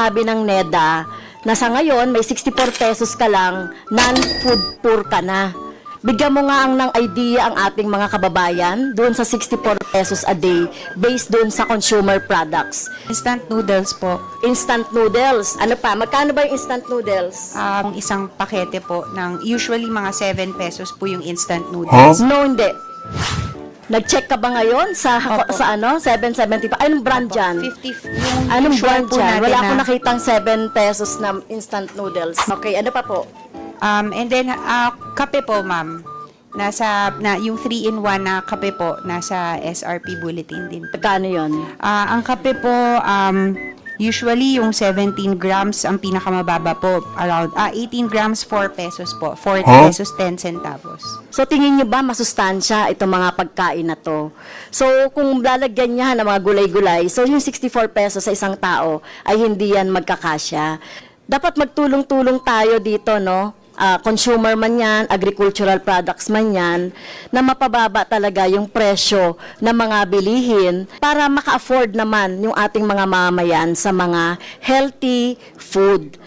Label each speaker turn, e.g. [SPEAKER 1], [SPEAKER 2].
[SPEAKER 1] sinasabi ng NEDA na sa ngayon may 64 pesos ka lang, non-food poor ka na. Bigyan mo nga ang ng idea ang ating mga kababayan doon sa 64 pesos a day based doon sa consumer products.
[SPEAKER 2] Instant noodles po.
[SPEAKER 1] Instant noodles. Ano pa? Magkano ba yung instant noodles?
[SPEAKER 2] Um, isang pakete po ng usually mga 7 pesos po yung instant noodles.
[SPEAKER 1] No, hindi. Nag-check ka ba ngayon sa
[SPEAKER 2] Opo.
[SPEAKER 1] sa ano? 775. Anong brand dyan?
[SPEAKER 2] 50 yung
[SPEAKER 1] Anong brand
[SPEAKER 2] po
[SPEAKER 1] dyan?
[SPEAKER 2] natin
[SPEAKER 1] Wala
[SPEAKER 2] na-
[SPEAKER 1] akong nakitang 7 pesos na instant noodles. Okay, ano pa po?
[SPEAKER 2] Um, and then, ah, kape po, ma'am. Nasa, na, yung 3-in-1 na kape po, nasa SRP bulletin din.
[SPEAKER 1] Magkano yun?
[SPEAKER 2] Ah, ang kape po, um, usually yung 17 grams, ang pinakamababa po, around, ah, 18 grams, 4 pesos po. 40 pesos, 10 centavos.
[SPEAKER 1] So tingin nyo ba masustansya itong mga pagkain na to? So kung lalagyan niya ng mga gulay-gulay, so yung 64 pesos sa isang tao ay hindi yan magkakasya. Dapat magtulong-tulong tayo dito, no? Ah, consumer man yan, agricultural products man yan, na mapababa talaga yung presyo ng mga bilihin para maka-afford naman yung ating mga mamayan sa mga healthy food.